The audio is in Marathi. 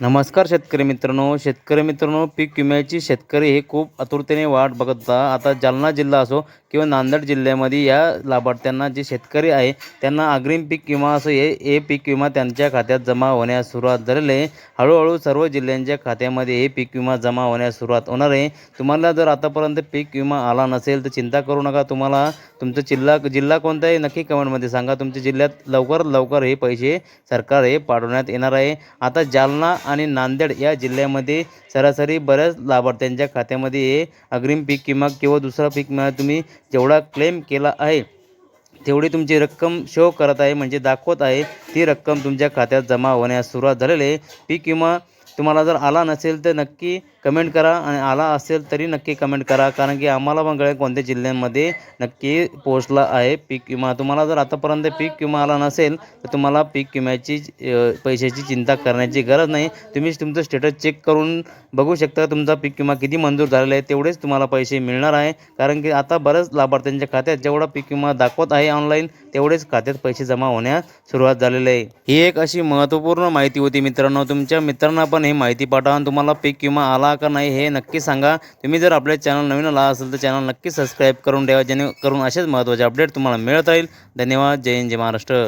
नमस्कार शेतकरी मित्रांनो. शेतकरी मित्रांनो पीक विम्याची शेतकरी हे खूप आतुरतेने वाट बघत होता आता जालना जिल्हा असो किंवा नांदेड जिल्ह्यामध्ये या लाभार्थ्यांना जे शेतकरी आहे त्यांना अग्रिम पीक विमा असो हे हे पीक विमा त्यांच्या खात्यात जमा होण्यास सुरुवात झालेली आहे. हळूहळू सर्व जिल्ह्यांच्या खात्यामध्ये हे पीक विमा जमा होण्यास सुरुवात होणार आहे. तुम्हाला जर आतापर्यंत पीक विमा आला नसेल तर चिंता करू नका. तुम्हाला तुमचं जिल्हा जिल्हा कोणता आहे नक्की कमेंटमध्ये सांगा. तुमच्या जिल्ह्यात लवकर लवकर हे पैसे सरकार हे पाठवण्यात येणार आहे. आता जालना आणि नांदेड या जिल्ह्यामध्ये सरासरी बऱ्याच लाभार्थ्यांच्या खात्यामध्ये हे अग्रिम पीक विमा किंवा दुसरा पीक विमा तुम्ही जेवढा क्लेम केला आहे तेवढी तुमची रक्कम शो करत आहे म्हणजे दाखवत आहे. ती रक्कम तुमच्या खात्यात जमा होण्यास सुरुवात झालेली आहे. पीक विमा तुम्हाला जर आला नसेल तर नक्की कमेंट करा आणि आला असेल तरी नक्की कमेंट करा. कारण की आम्हाला पण कळेल कोणत्या जिल्ह्यांमध्ये नक्की पोहोचला आहे पीक विमा. तुम्हाला जर आतापर्यंत पीक विमा आला नसेल तर तुम्हाला पीक विम्याची पैशाची चिंता करण्याची गरज नाही. तुम्ही तुमचं स्टेटस चेक करून बघू शकता तुमचा पीक विमा किती मंजूर झालेला आहे. तेवढेच तुम्हाला पैसे मिळणार आहे. कारण की आता बरंच लाभार्थ्यांच्या खात्यात जेवढा पीक विमा दाखवत आहे ऑनलाईन तेवढेच खात्यात पैसे जमा होण्यास सुरुवात झालेली आहे. ही एक अशी महत्त्वपूर्ण माहिती होती मित्रांनो. तुमच्या मित्रांना पण ही माहिती पाठवा आणि तुम्हाला पीक विमा आला आला का नाही हे नक्की सांगा. तुम्ही जर आपल्या चॅनल नवीन आला असेल तर चॅनल नक्की सबस्क्राईब करून ठेवा जेणेकरून असेच महत्त्वाचे अपडेट तुम्हाला मिळत राहील. धन्यवाद. जय हिंद जय महाराष्ट्र.